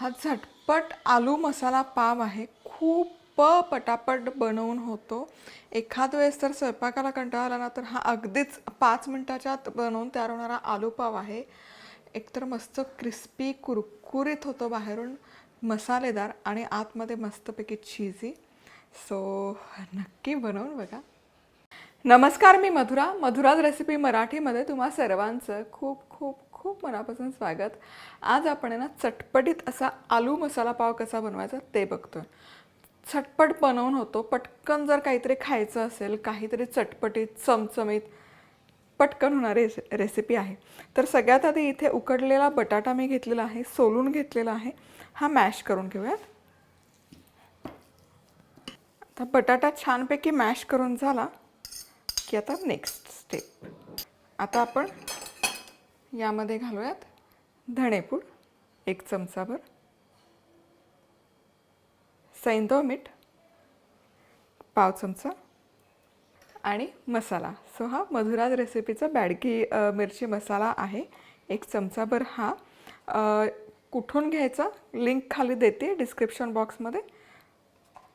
हा झटपट आलू मसाला पाव आहे. खूप पटापट बनवून होतो. एखाद वेळेस तर स्वयंपाकाला कंटाळा आला ना तर हा अगदीच पाच मिनटाच्या आत बनवून तयार होणारा आलू पाव आहे. एकतर मस्त क्रिस्पी कुरकुरीत होतो बाहेरून मसालेदार आणि आतमध्ये मस्तपैकी चीजी सो नक्की बनवून बघा. नमस्कार मी मधुरा. मधुराज रेसिपी मराठीमध्ये तुम्हा सर्वांचं खूप खूप खूप मनापासून स्वागत. आज आपण आहे ना चटपटीत असा आलू मसाला पाव कसा बनवायचा ते बघतोय. झटपट बनवून होतो पटकन जर काहीतरी खायचं असेल काहीतरी चटपटीत चमचमीत पटकन होणारी रेसिपी आहे. तर सगळ्यात आधी इथे उकडलेला बटाटा मी घेतलेला आहे सोलून घेतलेला आहे. हा मॅश करून घेऊयात. आता बटाटा छानपैकी मॅश करून झाला की आता नेक्स्ट स्टेप. आता आपण यामध्ये घालूयात धणेपूड एक चमचाभर सैंदव मीठ पाव चमचा. आणि मसाला. सो हा मधुराज रेसिपीचा बॅडकी मिरची मसाला आहे. एक चमचाभर हा. कुठून घ्यायचा? लिंक खाली देते डिस्क्रिप्शन बॉक्समध्ये.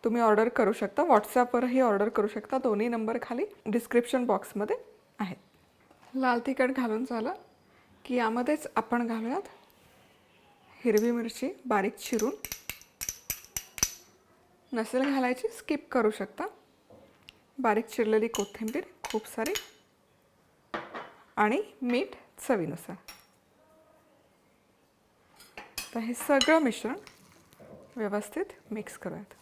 तुम्ही ऑर्डर करू शकता. व्हॉट्सॲपवरही ऑर्डर करू शकता. दोन्ही नंबर खाली डिस्क्रिप्शन बॉक्समध्ये आहेत. लाल तिखट घालून झालं. की यामध्येच आपण घालूयात हिरवी मिरची बारीक चिरून. नसेल घालायची स्किप करू शकता. बारीक चिरलेली कोथिंबीर खूप सारी आणि मीठ चवीनुसार. तर हे सगळं मिश्रण व्यवस्थित मिक्स करूयात.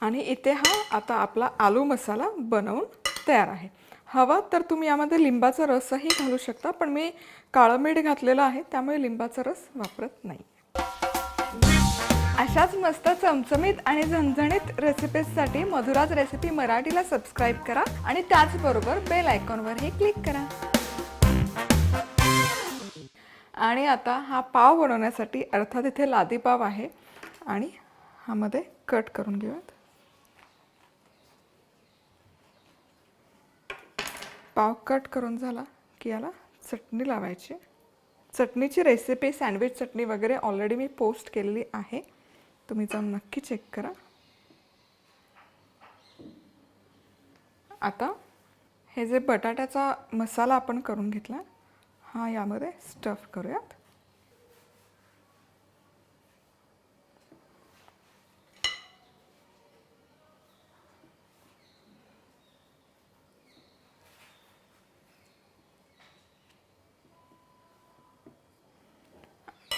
आणि इथे हा आता आपला आलू मसाला बनवून तयार आहे. हवा तर तुम्ही यामध्ये लिंबाचा रसही घालू शकता पण मी काळं मीठ घातलेलं आहे त्यामुळे लिंबाचा रस वापरत नाही. अशाच मस्त चमचमीत आणि झणझणीत रेसिपीजसाठी मधुराज रेसिपी मराठीला सबस्क्राईब करा आणि त्याचबरोबर बेल आयकॉनवरही क्लिक करा. आणि आता हा पाव बनवण्यासाठी अर्थात इथे लादी पाव आहे आणि हामध्ये कट करून घेऊयात. पाव कट करून झाला की याला चटणी लावायची. चटणीची रेसिपी सँडविच चटणी वगैरे ऑलरेडी मी पोस्ट केलेली आहे. तुम्ही जाऊन नक्की चेक करा. आता हे जे बटाट्याचा मसाला आपण करून घेतला हा यामध्ये स्टफ करूयात.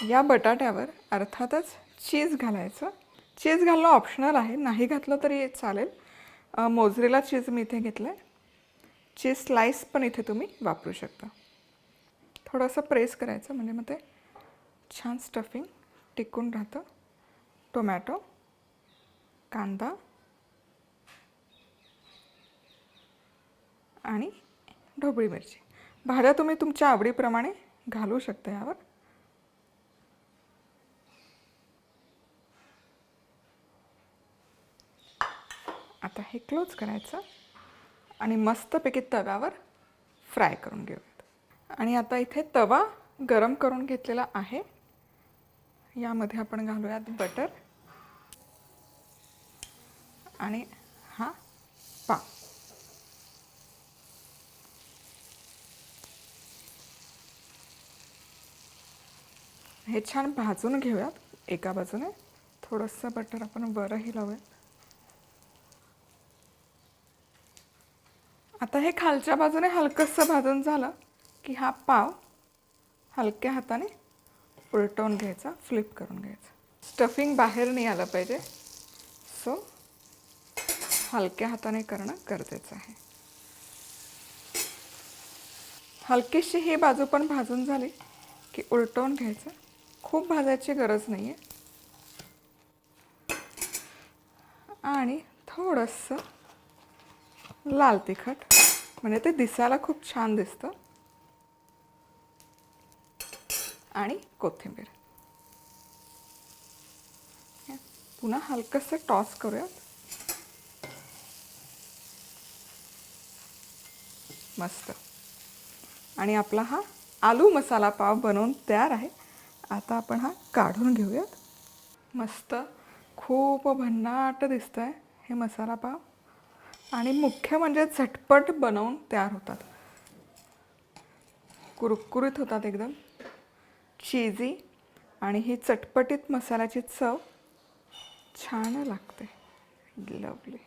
या बटाट्यावर अर्थातच चीज घालायचं. चीज घालणं ऑप्शनल आहे. नाही घातलं तरी चालेल. मोजरेला चीज मी इथे घेतलं आहे चीज स्लाईस पण इथे तुम्ही वापरू शकता. थोडंसं प्रेस करायचं म्हणजे मग ते छान स्टफिंग टिकून राहतं. टोमॅटो कांदा आणि ढोबळी मिरची. भाज्या तुम्ही तुमच्या आवडीप्रमाणे घालू शकता यावर. आता हे क्लोज करायचं. आणि मस्तपैकी तव्यावर फ्राय करून घेऊयात. आणि आता इथे तवा गरम करून घेतलेला आहे. यामध्ये आपण घालूयात बटर आणि हा पा हे छान भाजून घेऊयात. एका बाजूने थोडंसं बटर आपण वरही लावूयात. आता हे खालच्या बाजूने हलकंसं भाजून झालं की हा पाव हलक्या हाताने उलटवून घ्यायचा फ्लिप करून घ्यायचा. स्टफिंग बाहेर नाही आलं पाहिजे. सो हलक्या हाताने करणं गरजेचं आहे. हलकीशी ही बाजू पण भाजून झाली की उलटवून घ्यायचं. खूप भाजायची गरज नाही आहे आणि थोडंसं लाल तिखट म्हणजे ते दिसायला खूप छान दिसतं. आणि कोथिंबीर. पुन्हा हलकंसं टॉस करूयात. मस्त. आणि आपला हा आलू मसाला पाव बनवून तयार आहे. आता आपण हा काढून घेऊयात. मस्त. खूप भन्नाट दिसतं आहे हे मसाला पाव. आणि मुख्य म्हणजे झटपट बनवून तयार होतात. कुरकुरीत होतात एकदम. चीजी आणि ही चटपटीत मसाल्याची चव छान लागते. लवली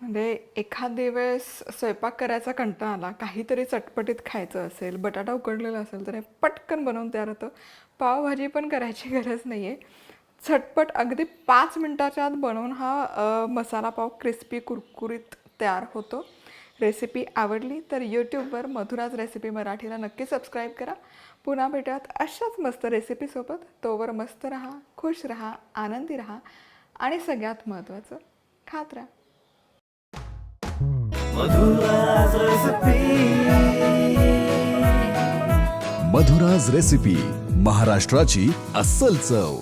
म्हणजे एखादी वेळेस स्वयंपाक करायचा कंटाळा आला काहीतरी चटपटीत खायचं असेल बटाटा उकडलेला असेल तर हे पटकन बनवून तयार होतं. पावभाजी पण करायची गरज नाही आहे झटपट अगदी पाच मिनटाच्या आत बनवून हा मसाला पाव क्रिस्पी कुरकुरीत तयार होतो. रेसिपी आवडली तर यूट्यूबवर मधुराज रेसिपी मराठीला नक्की सबस्क्राईब करा. पुन्हा भेटूयात अशाच मस्त रेसिपीसोबत तोवर मस्त राहा खुश राहा आनंदी राहा आणि सगळ्यात महत्त्वाचं खात राहा. मधुराज रेसिपी महाराष्ट्राची अस्सल चव.